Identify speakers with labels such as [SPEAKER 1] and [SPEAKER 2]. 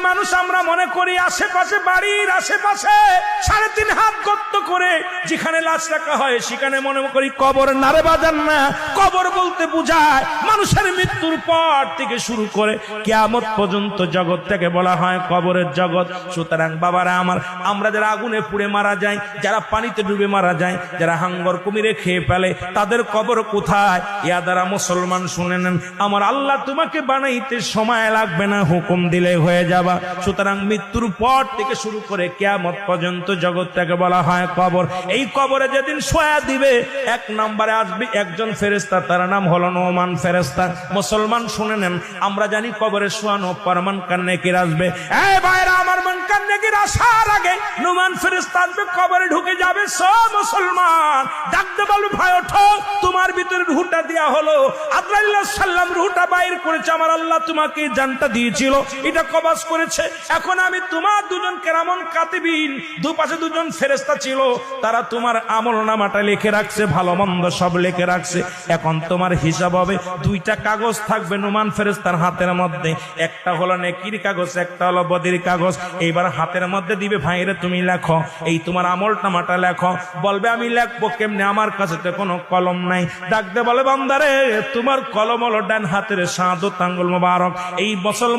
[SPEAKER 1] মানুষ আমরা মনে করি আশেপাশে বাড়ির আশেপাশে সাড়ে তিন হাত করে যেখানে লাশ রাখা হয়, সেখানে মনে করি কবর নারে বাজান না। কবর বলতে বুঝায় মানুষের মৃত্যুর পর থেকে শুরু করে কেয়ামত পর্যন্ত জগৎটাকে বলা হয় কবরের জগৎ। সুতরাং বাবারা আমার, আমরা যারা আগুনে পুড়ে মারা যায় যারা পানিতে ডুবে মারা যায় যারা হাঙ্গর কুমিরে খেয়ে ফেলে, তাদের কবর কোথায়? ইয়া দ্বারা মুসলমান শুনে নেন, আমার আল্লাহ তোমাকে বানাইতে সময় লাগবে না, হুকুম দিলে হয়ে যাবা। সুতরাং মৃত্যুর পর থেকে শুরু করে কেয়ামত পর্যন্ত জগৎটাকে বলা হয় কবর এই কবরে যেদিন সোয়া দিবে, এক নম্বরে আসবে একজন ফেরেস্তা তার নাম হলো নোমান ফেরেস্তা মুসলমান শুনে নেন, আমরা জানি কবরে শোয়ানো পরমান কান্নেকির আসবে। এই ভাইরা, আমার মন কান্নেকির আসার আগে নোমান ফেরেস্তা আসবে, কবরে ঢুকে যাবে সব মুসলমান। ডাকতে ভিতরে রুহটা দেয়া হলো। আদরাইল্লাহ সাল্লাম রুহটা বাইর করেছে। আমার আল্লাহ তোমাকে জানটা দিয়েছিল। এটা কবাস করেছে। এখন আমি তোমার দুজন কেরামন কাতিবিন, দুপাশে দুজন ফেরেস্তা ছিল। তারা তোমার আমল নামাটা লিখে রাখছে, ভালো মন্দ সব লিখে রাখছে। এখন তোমার হিসাব হবে, দুইটা কাগজ থাকবে নুমান ফেরেস্তার হাতের মধ্যে। একটা হলো নেকির কাগজ, একটা হলো বদির কাগজ। এইবার হাতের মধ্যে দিবে, ভাইরে তুমি লেখো। এই তোমার আমল নামাটা লেখো। বলবে, আমি লেখবো কেমনে? আমার কাছে তো কোনো কলম নাই। ডাকতে বলে বান্দারে তোমার কলমল ডান হাতের সাঁদ তাঙ্গল মোবারক। এই মুসলমান